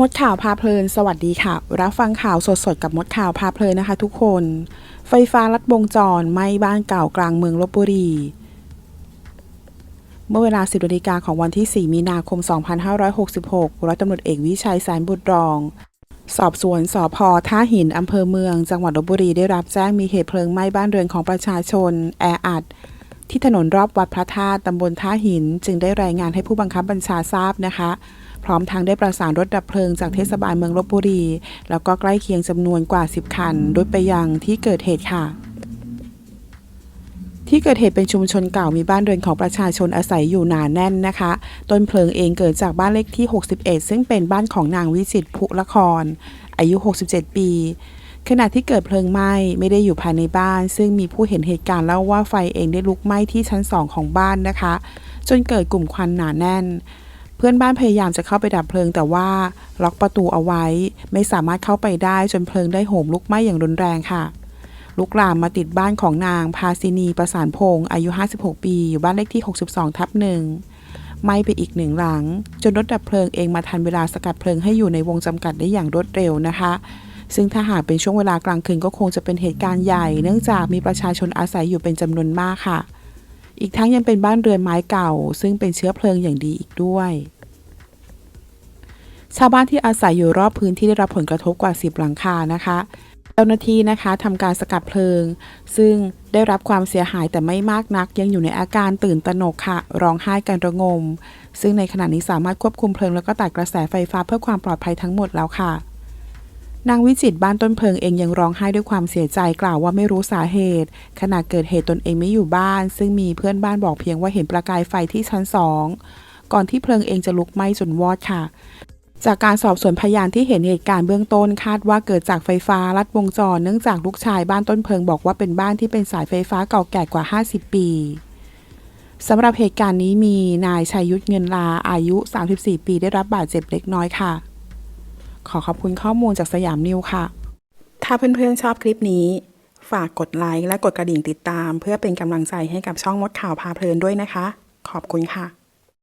มดข่าวพาเพลิน สวัสดีค่ะ รับฟังข่าวสดๆ กับมดข่าวพาเพลินนะคะ ทุกคน ไฟฟ้าลัดวงจรไหม้บ้านเก่ากลางเมืองลบบุรี เมื่อเวลา 10นาฬิกาของวันที่ 4 มีนาคม 2566 ร้อยตำรวจเอกวิชัยแสนบุตรรอง สอบสวนสพท่าหินอำเภอเมือง จังหวัดลบบุรีได้รับแจ้งมีเหตุเพลิงไหม้บ้านเรือนของประชาชน แออัดที่ถนนรอบวัดพระธาตุตำบลท่าหิน จึงได้รายงานให้ผู้บังคับบัญชาทราบนะคะ พร้อมทางได้ประสานรถดับเพลิงจากเทศบาลเมืองลบบุรี แล้วก็ใกล้เคียงจำนวนกว่า 10 คันโดยไปยังที่เกิดเหตุค่ะ ที่เกิดเหตุเป็นชุมชนเก่ามีบ้านเรือนของประชาชนอาศัยอยู่หนาแน่นนะคะ ต้นเพลิงเองเกิดจากบ้านเลขที่ 61 ซึ่งเป็นบ้านของนางวิจิตภุละคร อายุ 67 ปีขณะที่เกิดเพลิงไหม้ไม่ได้อยู่ภายในบ้าน ซึ่งมีผู้เห็นเหตุการณ์เล่าว่าไฟเองได้ลุกไหม้ที่ชั้นสองของบ้านนะคะ จนเกิดกลุ่มควันหนาแน่น พื่อนบ้านพยายามจะเข้าไปดับเพลิง แต่ว่าล็อกประตูเอาไว้ ไม่สามารถเข้าไปได้จนเพลิงได้โหมลุกไหม้อย่างรุนแรงค่ะ ลุกลามมาติดบ้านของนางพาซินีประสานพงศ์อายุ 56 ปี อยู่บ้านเลขที่ 62 ทับหนึ่งไหม้ไปอีกหนึ่งหลัง จนรถดับเพลิงเองมาทันเวลาสกัดเพลิงให้อยู่ในวงจำกัดได้อย่างรวดเร็วนะคะ ซึ่งถ้าหากเป็นช่วงเวลากลางคืนก็คงจะเป็นเหตุการณ์ใหญ่ เนื่องจากมีประชาชนอาศัยอยู่เป็นจำนวนมากค่ะ อีกทั้งยังเป็นบ้านเรือนไม้เก่า ซึ่งเป็นเชื้อเพลิงอย่างดีอีกด้วย ชาวบ้านที่อาศัยอยู่รอบพื้นที่ได้รับผลกระทบกว่า 10 หลังคานะคะเจ้าหน้าที่นะคะทำการสกัดเพลิง ซึ่งได้รับความเสียหายแต่ไม่มากนัก ยังอยู่ในอาการตื่นตระหนกค่ะ ร้องไห้กันระงม ซึ่งในขณะนี้สามารถควบคุมเพลิงแล้วก็ตัดกระแสไฟฟ้าเพื่อความปลอดภัยทั้งหมดแล้วค่ะ นางวิจิตบ้านต้นเพลิงเองยังร้องไห้ด้วยความเสียใจกล่าวว่าไม่รู้สาเหตุ ขณะเกิดเหตุตนเองไม่อยู่บ้าน ซึ่งมีเพื่อนบ้านบอกเพียงว่าเห็นประกายไฟที่ชั้นสองก่อนที่เพลิงเองจะลุกไหม้จนวอดค่ะ จากการสอบสวนพยานที่เห็นเหตุการณ์เบื้องต้นคาดว่าเกิดจากไฟฟ้าลัดวงจร เนื่องจากลูกชายบ้านต้นเพลิงบอกว่าเป็นบ้านที่เป็นสายไฟฟ้าเก่าแก่กว่า 50 ปีสำหรับเหตุการณ์นี้มีนายชัยยุทธเงินลาอายุ 34 ปีได้รับบาดเจ็บเล็กน้อยค่ะ ขอขอบคุณข้อมูลจากสยามนิวค่ะ ถ้าเพื่อนๆชอบคลิปนี้ ฝากกดไลค์และกดกระดิ่งติดตาม เพื่อเป็นกำลังใจให้กับช่องมดข่าวพาเพลินด้วยนะคะ ขอบคุณค่ะ